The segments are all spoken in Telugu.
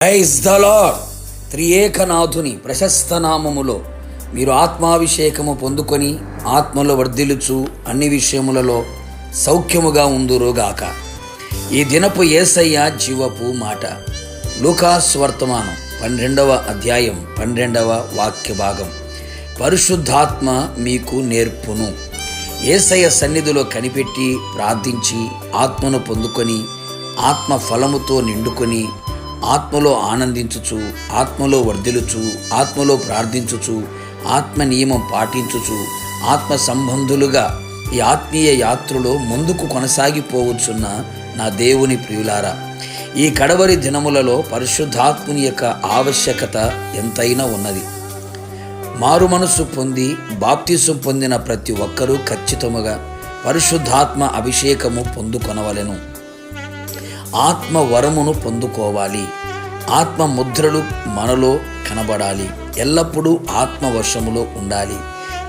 Praise the lord. త్రియేకనాథుని ప్రశస్త నామములో మీరు ఆత్మాభిషేకము పొందుకొని ఆత్మలో వర్ధిలుచు అన్ని విషయములలో సౌఖ్యముగా ఉందురుగాక. ఈ దినపు ఏసయ్య జీవపు మాట. లూకాస్ వర్తమానం పన్నెండవ అధ్యాయం పన్నెండవ వాక్య భాగం. పరిశుద్ధాత్మ మీకు నేర్పును. ఏసయ్య సన్నిధిలో కనిపెట్టి ప్రార్థించి ఆత్మను పొందుకొని ఆత్మ ఫలముతో నిండుకొని ఆత్మలో ఆనందించుచు ఆత్మలో వర్ధిలుచు ఆత్మలో ప్రార్థించుచు ఆత్మ నియమం పాటించుచు ఆత్మ సంబంధులుగా ఈ ఆత్మీయ యాత్రలో ముందుకు కొనసాగిపోవచ్చున్న నా దేవుని ప్రియులారా ఈ కడవరి దినములలో పరిశుద్ధాత్ముని యొక్క ఆవశ్యకత ఎంతైనా ఉన్నది. మారు మనస్సు పొంది బాప్తిసం పొందిన ప్రతి ఒక్కరూ ఖచ్చితముగా పరిశుద్ధాత్మ అభిషేకము పొందుకొనవలెను. ఆత్మ వరమును పొందుకోవాలి. ఆత్మ ముద్రలు మనలో కనబడాలి. ఎల్లప్పుడూ ఆత్మవర్షములో ఉండాలి.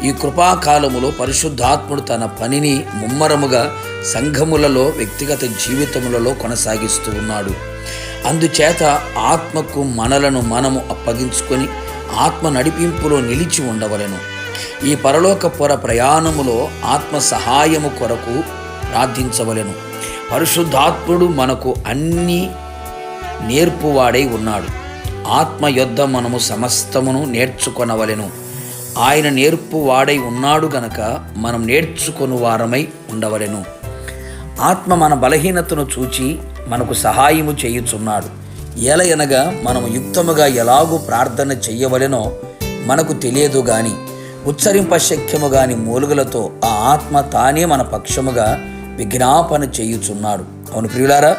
ఈ కృపాకాలములో పరిశుద్ధాత్ముడు తన పనిని ముమ్మరముగా సంఘములలో వ్యక్తిగత జీవితములలో కొనసాగిస్తూ ఉన్నాడు. అందుచేత ఆత్మకు మనలను మనము అప్పగించుకొని ఆత్మ నడిపింపులో నిలిచి ఉండవలెను. ఈ పరలోక పొర ప్రయాణములో ఆత్మ సహాయము కొరకు ప్రార్థించవలెను. పరిశుద్ధాత్ముడు మనకు అన్ని నేర్పువాడై ఉన్నాడు. ఆత్మ యొద్ద మనము సమస్తమును నేర్చుకొనవలెను. ఆయన నేర్పువాడై ఉన్నాడు గనక మనం నేర్చుకొని వారమై ఉండవలెను. ఆత్మ మన బలహీనతను చూచి మనకు సహాయము చేయుచున్నాడు. ఎలయనగా మనము యుక్తముగా ఎలాగూ ప్రార్థన చెయ్యవలెనో మనకు తెలియదు గాని ఉచ్చరింప శక్యము గాని మూలుగులతో ఆ ఆత్మ తానే మన పక్షముగా విజ్ఞాపన చేయుచున్నాడు. అవును ప్రియులారా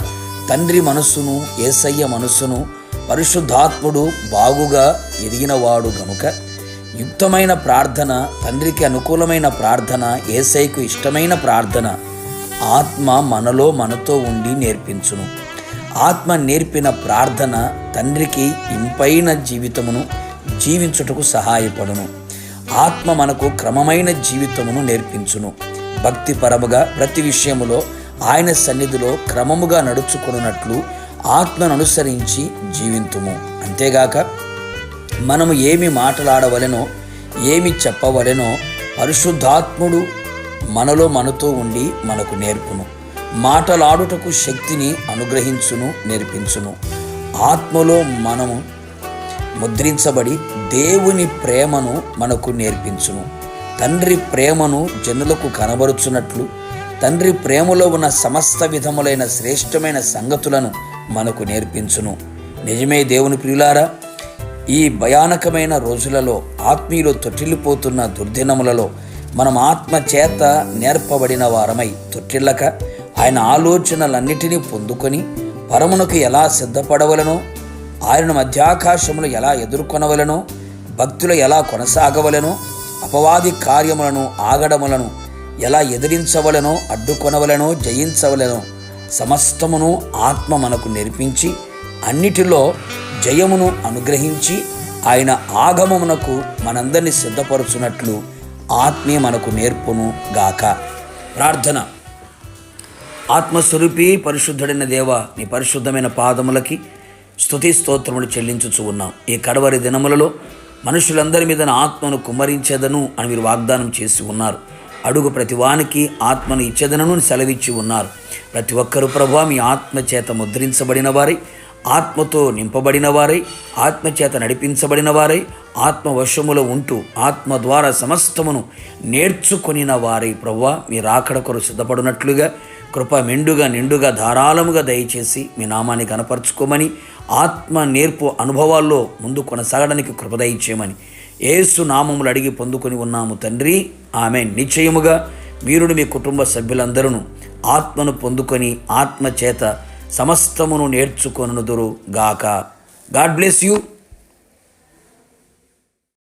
తండ్రి మనస్సును ఏసయ్య మనస్సును పరిశుద్ధాత్ముడు బాగుగా ఎరిగినవాడు గనుక యుక్తమైన ప్రార్థన తండ్రికి అనుకూలమైన ప్రార్థన ఏసైకు ఇష్టమైన ప్రార్థన ఆత్మ మనలో మనతో ఉండి నేర్పించును. ఆత్మ నేర్పిన ప్రార్థన తండ్రికి ఇంపైన జీవితమును జీవించుటకు సహాయపడును. ఆత్మ మనకు క్రమమైన జీవితమును నేర్పించును. భక్తిపరముగా ప్రతి విషయములో ఆయన సన్నిధిలో క్రమముగా నడుచుకున్నట్లు ఆత్మను అనుసరించి జీవింతుము. అంతేగాక మనము ఏమి మాట్లాడవలెనో ఏమి చెప్పవలెనో పరిశుద్ధాత్ముడు మనలో మనతో ఉండి మనకు నేర్పును. మాటలాడుటకు శక్తిని అనుగ్రహించును నేర్పించును. ఆత్మలో మనము ముద్రించబడి దేవుని ప్రేమను మనకు నేర్పించును. తండ్రి ప్రేమను జనులకు కనబరుచున్నట్లు తండ్రి ప్రేమలో ఉన్న సమస్త విధములైన శ్రేష్టమైన సంగతులను మనకు నేర్పించును. నిజమే దేవుని ప్రియులారా ఈ భయానకమైన రోజులలో ఆత్మీయులు తొట్టిల్లిపోతున్న దుర్దినములలో మనం ఆత్మ చేత నేర్పబడిన వారమై తొట్టిల్లక ఆయన ఆలోచనలన్నిటినీ పొందుకొని పరమునకు ఎలా సిద్ధపడవలనో ఆయన మధ్యాకాశములు ఎలా ఎదుర్కొనవలనో భక్తులు ఎలా కొనసాగవలనో అపవాది కార్యములను ఆగడములను ఎలా ఎదిరించవలనో అడ్డుకొనవలనో జయించవలనో సమస్తమును ఆత్మ మనకు నేర్పించి అన్నిటిలో జయమును అనుగ్రహించి ఆయన ఆగమమునకు మనందరినీ సిద్ధపరుచున్నట్లు ఆత్మీయ మనకు నేర్పును గాక ప్రార్థన. ఆత్మస్వరూపి పరిశుద్ధుడైన దేవ నీ పరిశుద్ధమైన పాదములకి స్తుతి స్తోత్రములు చెల్లించుచు ఉన్నాం. ఈ కడవరి దినములలో మనుషులందరి మీద ఆత్మను కుమ్మరించేదను అని మీరు వాగ్దానం చేసి ఉన్నారు. అడుగు ప్రతివానికి ఆత్మను ఇచ్చేదనను సెలవిచ్చి ఉన్నారు. ప్రతి ఒక్కరు ప్రభా మీ ఆత్మ చేత ముద్రించబడిన వారై ఆత్మతో నింపబడిన వారై ఆత్మచేత నడిపించబడిన వారై ఆత్మవశములో ఉంటూ ఆత్మ ద్వారా సమస్తమును నేర్చుకొనిన వారై ప్రవ్వా మీ రాకడ కొరకు సిద్ధపడినట్లుగా కృప మెండుగా నిండుగా ధారాళముగా దయచేసి మీ నామాన్ని కనపరుచుకోమని ఆత్మ నేర్పు అనుభవాల్లో ముందు కొనసాగడానికి కృపదయించేయమని ఏసు నామములు అడిగి పొందుకొని ఉన్నాము తండ్రి. ఆమె నిశ్చయముగా మీరుడు మీ కుటుంబ సభ్యులందరూ ఆత్మను పొందుకొని ఆత్మ చేత సమస్తమును నేర్చుకొనుదురు గాక. God bless you.